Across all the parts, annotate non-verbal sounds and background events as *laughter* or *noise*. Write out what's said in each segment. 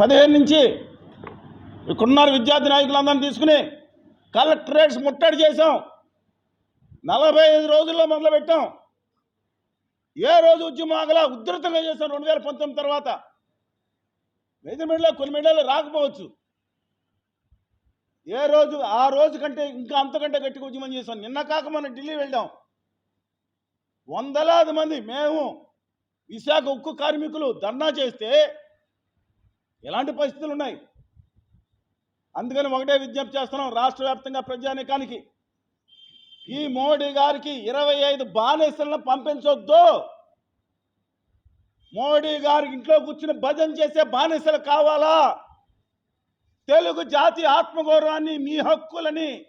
పదిహేను నుంచి ఇక్కడున్నారు విద్యార్థి నాయకులందరినీ తీసుకుని కలెక్టరేట్స్ ముట్టడి చేసాం నలభై ఐదు రోజుల్లో మొదలుపెట్టాం. ఏ రోజు ఉద్యమం ఆగలా? ఉధృతంగా చేసాం రెండు వేల పంతొమ్మిది తర్వాత. మెయిన్ మీడియాలో కొన్ని మీడియాలో రాకపోవచ్చు. ఏ రోజు ఆ రోజు కంటే ఇంకా అంతకంటే గట్టిగా ఉద్యమం చేసాం నిన్న కాక మనం ఢిల్లీ వెళ్ళాం. వందలాది మంది మేము విశాఖ ఉక్కు కార్మికులు ధర్నా చేస్తే ఎలాంటి పరిస్థితులు ఉన్నాయి అందుకని ఒకటే విజ్ఞప్తి చేస్తున్నాం రాష్ట్ర వ్యాప్తంగా ప్రజానికానికి. ఈ మోడీ గారికి ఇరవై ఐదు బానిసలను పంపించొద్దు. మోడీ గారికి ఇంట్లో కూర్చుని భజన చేసే బానిసలు కావాలా? తెలుగు జాతి ఆత్మగౌరవాన్ని మీ హక్కులని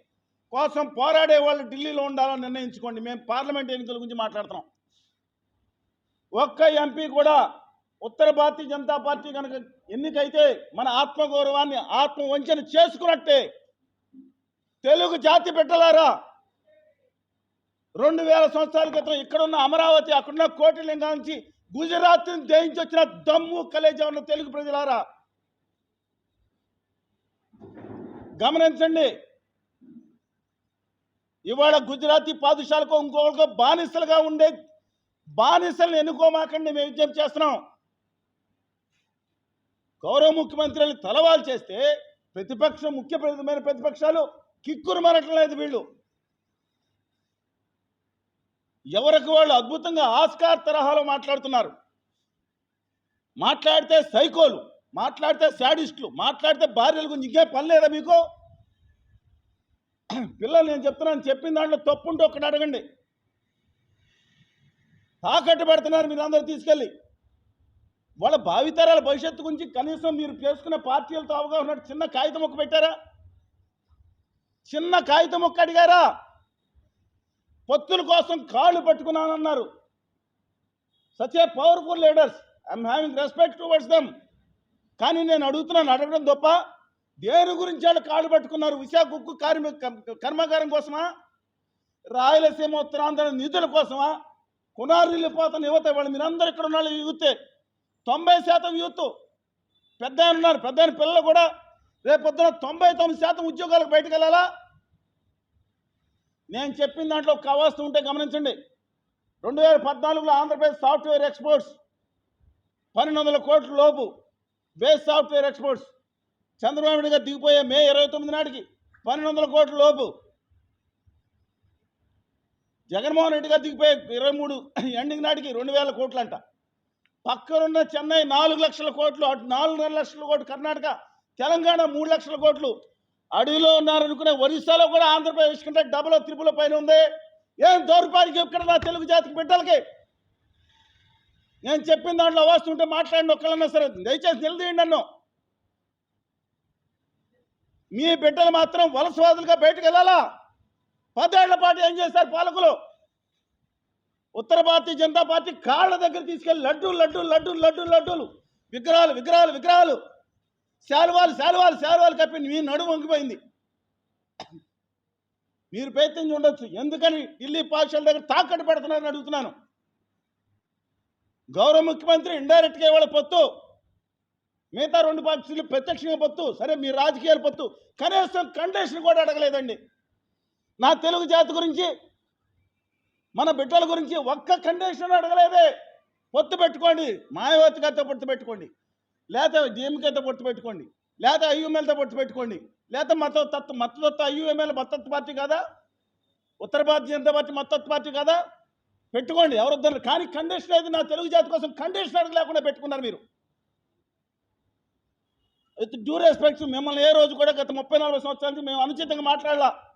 కోసం పోరాడే వాళ్ళు ఢిల్లీలో ఉండాలని నిర్ణయించుకోండి. మేము పార్లమెంట్ ఎన్నికల గురించి మాట్లాడుతున్నాం. ఒక్క ఎంపీ కూడా ఉత్తర భారతీయ జనతా పార్టీ కనుక ఎన్నికైతే మన ఆత్మగౌరవాన్ని ఆత్మ వంచన చేసుకున్నట్టే తెలుగు జాతి పెట్టలారా రెండు వేల సంవత్సరాల క్రితం ఇక్కడున్న అమరావతి అక్కడున్న కోటిలింగా నుంచి గుజరాత్ని జయించి వచ్చిన దమ్ము కలేజా ఉన్న తెలుగు ప్రజలారా గమనించండి. ఇవాళ గుజరాతీ పాదుషాలకు ఇంకొకరికో బానిసలుగా ఉండే బానిసలను ఎన్నుకోమాకండి మేము విజ్ఞప్తి చేస్తున్నాం. గౌరవ ముఖ్యమంత్రులు తలవాలు చేస్తే ప్రతిపక్షం ముఖ్య ప్రతిపక్షాలు కిక్కురు మనట్లేదు వీళ్ళు. ఎవరికి వాళ్ళు అద్భుతంగా ఆస్కార్ తరహాలో మాట్లాడుతున్నారు. మాట్లాడితే సైకోలు మాట్లాడితే శాడిస్టులు మాట్లాడితే భార్యల గురించి ఇంకే పని లేదా మీకు? పిల్లలు నేను చెప్తున్నాను చెప్పిన దాంట్లో తప్పు ఉంటే ఒక్కటి అడగండి. తాకట్టు పెడుతున్నారు మీరు అందరూ తీసుకెళ్ళి. వాళ్ళ భావితరాల భవిష్యత్తు గురించి కనీసం మీరు చేసుకున్న పార్టీలతో అవగాహన చిన్న కాగితం మొక్క పెట్టారా? చిన్న కాగితం మొక్క అడిగారా? పొత్తుల కోసం కాళ్ళు పట్టుకున్నానన్నారు. Such a powerful leaders I'm having respect towards them కానీ నేను అడుగుతున్నాను అడగడం తప్ప దేని గురించి వాళ్ళు కాళ్ళు పట్టుకున్నారు? విశాఖ ఉక్కు కార్మిక కర్మాగారం కోసమా? రాయలసీమ ఉత్తరాంధ్ర నిధుల కోసమా? కునారిల్లిపోతున్న యువత వాళ్ళు మీరందరూ ఇక్కడ ఉన్న వాళ్ళు తొంభై శాతం యూత్. పెద్ద ఆయన ఉన్నారు. పెద్ద ఆయన పిల్లలు కూడా రేపు పొద్దున తొంభై తొమ్మిది శాతం ఉద్యోగాలకు బయటకు వెళ్ళాలా? నేను చెప్పిన దాంట్లో ఒక ఉంటే గమనించండి. రెండు వేల పద్నాలుగులో ఆంధ్రప్రదేశ్ సాఫ్ట్వేర్ ఎక్స్పోర్ట్స్ పన్నెండు వందల కోట్ల లోపు బేస్ సాఫ్ట్వేర్ ఎక్స్పోర్ట్స్ చంద్రబాబు గారు దిగిపోయే మే ఇరవై తొమ్మిది నాటికి పన్నెండు వందల కోట్ల లోపు జగన్మోహన్ రెడ్డి గారు దిగిపోయే ఇరవై మూడు *clears throat* ఎండింగ్ నాటికి రెండు వేల కోట్లంట. పక్కనున్న చెన్నై నాలుగు లక్షల కోట్లు అటు నాలుగున్నర లక్షల కోట్లు కర్ణాటక తెలంగాణ మూడు లక్షల కోట్లు. అడవిలో ఉన్నారనుకునే ఒరిస్సాలో కూడా ఆంధ్రప్రదేశ్ కంటే డబుల్ త్రిపుల పైన ఉంది. ఏం దౌర్భాగ్యం ఇక్కడ నా తెలుగు జాతికి బిడ్డలకి? నేను చెప్పిన దాంట్లో వస్తుంటే మాట్లాడిన ఒక్కళ్ళన్నా సరే దయచేసి నిలదీయండి నన్ను. మీ బిడ్డలు మాత్రం వలసవాదులుగా బయటకు వెళ్ళాలా? పదేళ్ళ పాటు ఏం చేశారు పాలకులు? ఉత్తర భారతీయ జనతా పార్టీ కాళ్ళ దగ్గర తీసుకెళ్ళి లడ్డూలు లడ్డూలు లడ్డూలు లడ్డూలు లడ్డూలు. విగ్రహాలు విగ్రహాలు విగ్రహాలు. శాలువాలు శాలువాలు శాలువాలు కప్పి మీ నడుము వంగిపోయింది. మీరు ప్రయత్నించి ఉండొచ్చు ఎందుకని ఢిల్లీ పాఠశాల దగ్గర తాకట్టు పెడుతున్నారని అడుగుతున్నాను. గౌరవ ముఖ్యమంత్రి ఇండైరెక్ట్గా ఇవాళ పొత్తు. మిగతా రెండు పార్టీలు ప్రత్యక్షంగా పొత్తు. సరే మీ రాజకీయాలు పొత్తు. కనీసం కండిషన్ కూడా అడగలేదండి. నా తెలుగు జాతి గురించి మన బిడ్డల గురించి ఒక్క కండిషన్ అడగలేదే. పొత్తు పెట్టుకోండి. మాయావతి పొత్తు పెట్టుకోండి. లేకపోతే డిఎంకేతో పొత్తు పెట్టుకోండి. లేకపోతే ఐయుఎంఎల్తో పొత్తు పెట్టుకోండి. లేకపోతే మత తత్వ మతతత్వ ఐయుఎంఎల్ మతత్వ పార్టీ కదా? ఉత్తర భారతీయ జనతా పార్టీ మతత్వ పార్టీ కదా? పెట్టుకోండి. ఎవరొద్దరు కానీ కండిషన్ అయితే నా తెలుగు జాతి కోసం కండిషన్ అడగలేకుండా పెట్టుకున్నారు మీరు. విత్ డ్యూ రెస్పెక్ట్స్ మిమ్మల్ని ఏ రోజు కూడా గత ముప్పై నలభై సంవత్సరాల నుంచి మేము అనుచితంగా మాట్లాడాల.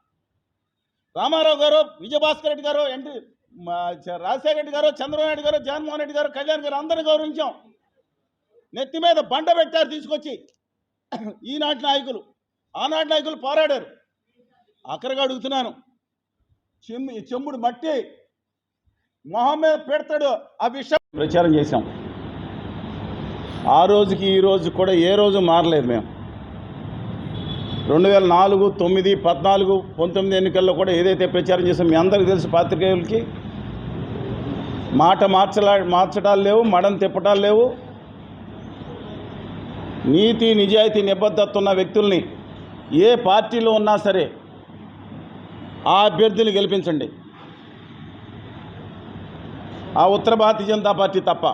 రామారావు గారు విజయభాస్కర్ రెడ్డి గారు ఎన్టీ మా రాజశేఖర రెడ్డి గారు చంద్రబాబు నాయుడు గారు జగన్మోహన్ రెడ్డి గారు కళ్యాణ్ గారు అందరిని గౌరవించాం. నెత్తి మీద బండ పెట్టారు తీసుకొచ్చి ఈనాటి నాయకులు. ఆనాటి నాయకులు పోరాడారు. అక్కడికి అడుగుతున్నాను చెమ్మి చెమ్ముడు మట్టి మొహం మీద పెడతాడు ఆ విషయం. ప్రచారం చేశాం. ఆ రోజుకి ఈ రోజు కూడా ఏ రోజు మారలేదు మేము. రెండు వేల నాలుగు తొమ్మిది పద్నాలుగు పంతొమ్మిది ఎన్నికల్లో కూడా ఏదైతే ప్రచారం చేసాం మీ అందరికీ తెలుసు పాత్రికేయులకి మాట మార్చలా మార్చడాలు లేవు మడం తిప్పటాలు లేవు. నీతి నిజాయితీ నిబద్ధత ఉన్న వ్యక్తుల్ని ఏ పార్టీలో ఉన్నా సరే ఆ అభ్యర్థిని గెలిపించండి. ఆ ఉత్తర భారతీయ జనతా పార్టీ తప్ప.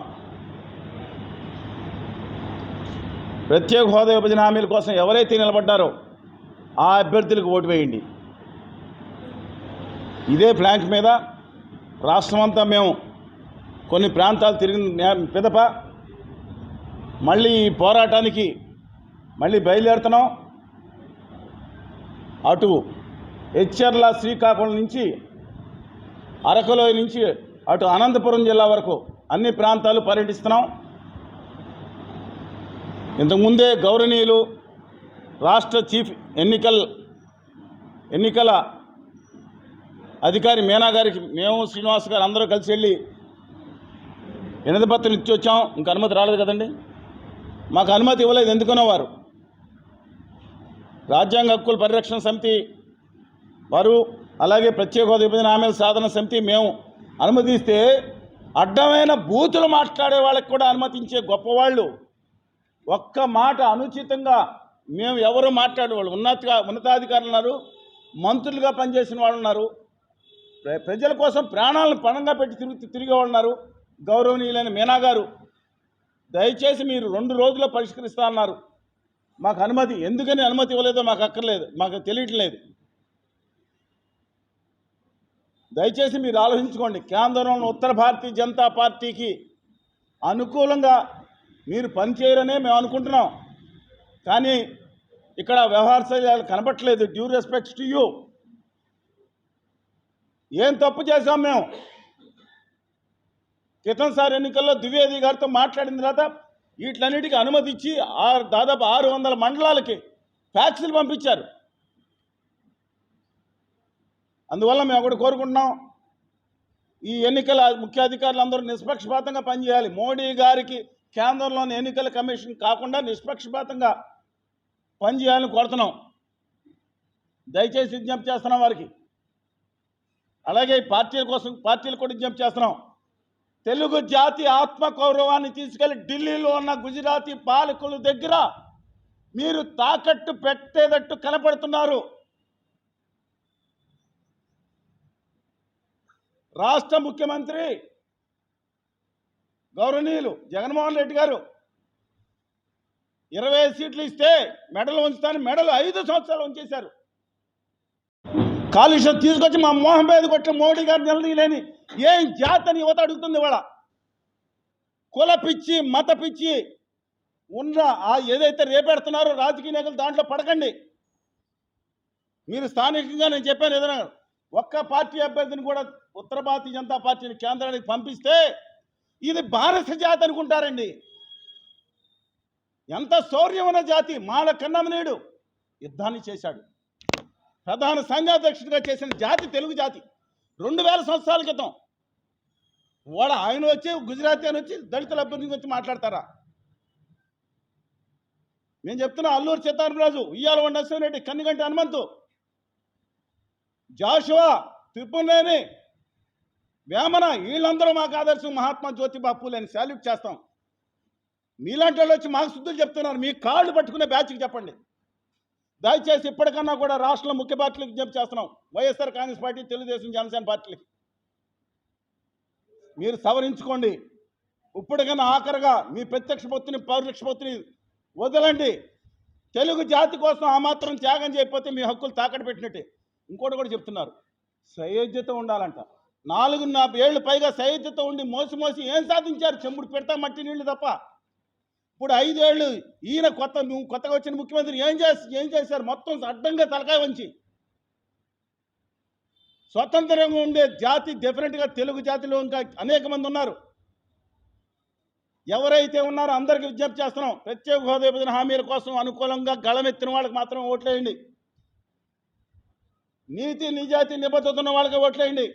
ప్రత్యేక హోదా విభజన హామీల కోసం ఎవరైతే నిలబడ్డారో ఆ అభ్యర్థులకు ఓటు వేయండి. ఇదే ఫ్లాంక్ మీద రాష్ట్రమంతా మేము కొన్ని ప్రాంతాలు తిరిగిన నే- పిదప మళ్ళీ పోరాటానికి మళ్ళీ బయలుదేరుతున్నాం. అటు హెచ్ఆర్ల శ్రీకాకుళం నుంచి అరకులోయ నుంచి అటు అనంతపురం జిల్లా వరకు అన్ని ప్రాంతాలు పర్యటిస్తున్నాం. ఇంతకుముందే గౌరవనీయులు రాష్ట్ర చీఫ్ ఎన్నికల ఎన్నికల అధికారి మీనా గారికి మేము శ్రీనివాస్ గారు అందరూ కలిసి వెళ్ళి వినతి పత్రం ఇచ్చి వచ్చాం. ఇంకా అనుమతి రాలేదు కదండి? మాకు అనుమతి ఇవ్వలేదు. ఎందుకునే వారు రాజ్యాంగ హక్కుల పరిరక్షణ సమితి వారు అలాగే ప్రత్యేక హోదా విభజన హామీల సాధన సమితి మేము అనుమతిస్తే అడ్డమైన బూతులు మాట్లాడే వాళ్ళకి కూడా అనుమతించే గొప్పవాళ్ళు ఒక్క మాట అనుచితంగా మేము ఎవరు మాట్లాడేవాళ్ళు ఉన్నత ఉన్నతాధికారులు ఉన్నారు మంత్రులుగా పనిచేసిన వాళ్ళు ఉన్నారు. ప్ర- ప్రజల కోసం ప్రాణాలను పణంగా పెట్టి తిరిగి తిరిగే వాళ్ళు ఉన్నారు. గౌరవనీయులైన మీనా గారు దయచేసి మీరు రెండు రోజుల్లో పరిష్కరిస్తా అన్నారు. మాకు అనుమతి ఎందుకని అనుమతి ఇవ్వలేదో మాకు అక్కర్లేదు మాకు తెలియట్లేదు దయచేసి మీరు ఆలోచించుకోండి కేంద్రంలో ఉత్తర భారతీయ జనతా పార్టీకి అనుకూలంగా మీరు పనిచేయరనే మేము అనుకుంటున్నాం. కానీ ఇక్కడ వ్యవహార శైలి కనపట్లేదు డ్యూ రెస్పెక్ట్స్ టు యూ ఏం తప్పు చేశాం మేము? క్రితంసారి ఎన్నికల్లో ద్వివేది గారితో మాట్లాడిన తర్వాత వీటిలన్నిటికీ అనుమతి ఇచ్చి ఆరు దాదాపు ఆరు వందల మండలాలకి ఫ్యాక్సులు పంపించారు. అందువల్ల మేము ఒకటి కోరుకుంటున్నాం ఈ ఎన్నికల ముఖ్య అధికారులు అందరూ నిష్పక్షపాతంగా పనిచేయాలి. మోడీ గారికి కేంద్రంలోని ఎన్నికల కమిషన్ కాకుండా నిష్పక్షపాతంగా పనిచేయాలని కోరుతున్నాం. దయచేసి విజ్ఞప్తి చేస్తున్నాం వారికి. అలాగే పార్టీల కోసం పార్టీలు కూడా విజ్ఞప్తి చేస్తున్నాం. తెలుగు జాతి ఆత్మ గౌరవాన్ని తీసుకెళ్ళి ఢిల్లీలో ఉన్న గుజరాతీ పాలకుల దగ్గర మీరు తాకట్టు పెట్టేటట్టు కనపడుతున్నారు. రాష్ట్ర ముఖ్యమంత్రి గౌరవనీయులు జగన్మోహన్ రెడ్డి గారు ఇరవై సీట్లు ఇస్తే మెడలు ఉంచుతాను మెడలు ఐదు సంవత్సరాలు ఉంచేశారు. కాలుష్యం తీసుకొచ్చి మా మోహం మీద కొట్టిన మోడీ గారు నిలదీయలేని ఏం జాతని యువత అడుగుతుంది ఇవాళ? కుల పిచ్చి మత పిచ్చి ఉన్న ఆ ఏదైతే రేపెడుతున్నారో రాజకీయ నేతలు దాంట్లో పడకండి. మీరు స్థానికంగా నేను చెప్పాను ఏదైనా ఒక్క పార్టీ అభ్యర్థిని కూడా ఉత్తర భారతీయ జనతా పార్టీని కేంద్రానికి పంపిస్తే ఇది భారత జాతి అనుకుంటారండి. ఎంత శౌర్యమైన జాతి మాల కన్నమనేడు యుద్ధాన్ని చేశాడు. ప్రధాన సంఘాధ్యక్షుడిగా చేసిన జాతి తెలుగు జాతి. రెండు వేల సంవత్సరాల క్రితం వాడు ఆయన వచ్చి గుజరాతీ అని వచ్చి దళితుల అభ్యర్థి గురించి మాట్లాడతారా? నేను చెప్తున్నా అల్లూరు సీతారామరాజు ఉయ్యాల నరసింహరెడ్డి కన్నిగంటి హనుమంతు జాషువా త్రిపునేని వేమన వీళ్ళందరూ మాకు ఆదర్శం మహాత్మా జ్యోతిబా పూలే శాల్యూట్ చేస్తాం. మీలాంటి వాళ్ళు వచ్చి మాకు శుద్ధులు చెప్తున్నారు. మీ కాళ్ళు పట్టుకునే బ్యాచ్కి చెప్పండి. దయచేసి ఇప్పటికన్నా కూడా రాష్ట్రంలో ముఖ్య పార్టీలకు విజ్ఞప్తి చేస్తున్నాం. వైఎస్ఆర్ కాంగ్రెస్ పార్టీ తెలుగుదేశం జనసేన పార్టీలకి. మీరు సవరించుకోండి. ఇప్పటికన్నా ఆఖరిగా మీ ప్రత్యక్ష పొత్తుని పౌరక్ష పొత్తుని వదలండి. తెలుగు జాతి కోసం ఆ మాత్రం త్యాగం చేయకపోతే మీ హక్కులు తాకట్టు పెట్టినట్టే. ఇంకోటి కూడా చెప్తున్నారు. సయోధ్యత ఉండాలంట. నాలుగున్నర ఏళ్ళు పైగా సయోధ్యత ఉండి మోసి మోసి ఏం సాధించారు? చెంబుడు పెడతా మట్టి నీళ్ళు తప్ప. ఇప్పుడు ఐదేళ్ళు ఈయన కొత్త నువ్వు కొత్తగా వచ్చిన ముఖ్యమంత్రి ఏం చేసి ఏం చేశారు? మొత్తం అడ్డంగా తలకాయ వంచి. స్వతంత్రంగా ఉండే జాతి డెఫినెట్గా తెలుగు జాతిలో ఇంకా అనేక మంది ఉన్నారు. ఎవరైతే ఉన్నారో అందరికీ విజ్ఞప్తి చేస్తున్నాం. ప్రత్యేక హోదా విభజన హామీల కోసం అనుకూలంగా గళమెత్తిన వాళ్ళకి మాత్రం ఓట్లేయండి. నీతి నిజాతి నిబద్ధత ఉన్న వాళ్ళకి ఓట్లేయండి.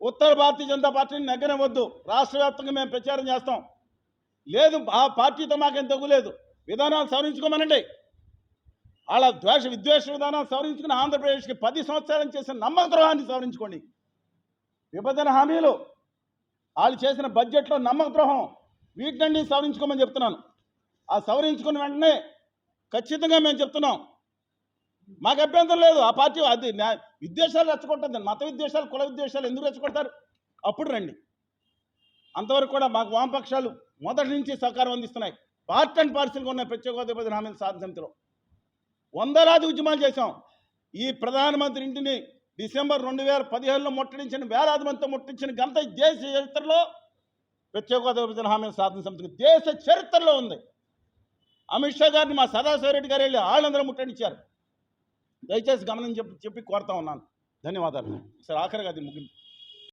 ఉత్తర భారతీయ జనతా పార్టీని నెగ్గనివ్వద్దు. రాష్ట్ర వ్యాప్తంగా మేము ప్రచారం చేస్తాం. లేదు ఆ పార్టీతో మాకేం తగ్గులేదు విధానాలు సవరించుకోమనండి. వాళ్ళ ద్వేష విద్వేష విధానాలు సవరించుకుని ఆంధ్రప్రదేశ్కి పది సంవత్సరాలు చేసిన నమ్మక ద్రోహాన్ని సవరించుకోండి. విభజన హామీలు వాళ్ళు చేసిన బడ్జెట్లో నమ్మక ద్రోహం వీటిని సవరించుకోమని చెప్తున్నాను. ఆ సవరించుకున్న వెంటనే ఖచ్చితంగా మేము చెప్తున్నాం. మాకు అభ్యంతరం లేదు. ఆ పార్టీ అది విద్వేషాలు రెచ్చగొట్టద్దు. మత విద్వేషాలు కుల విద్వేషాలు ఎందుకు రెచ్చగొడతారు? అప్పుడు రండి. అంతవరకు కూడా మాకు వామపక్షాలు మొదటి నుంచి సహకారం అందిస్తున్నాయి. పార్ట్ అండ్ పార్సల్గా ఉన్న ప్రత్యేక హోదా పది వందలాది ఉద్యమాలు చేశాం. ఈ ప్రధానమంత్రి ఇంటిని డిసెంబర్ రెండు వేల పదిహేనులో ముట్టడించిన వేలాది మందితో ముట్టించిన ఘనత దేశ చరిత్రలో ప్రత్యేక హోదా విభజన హామీల సాధన సమితికి దేశ చరిత్రలో ఉంది. అమిత్ షా గారిని మా సదాశివరెడ్డి గారు వెళ్ళి వాళ్ళందరూ ముట్టడించారు. దయచేసి గమనం చెప్పి చెప్పి కోరుతా ఉన్నాను. ధన్యవాదాలు. సార్ ఆఖరిగా అది ముగింపు.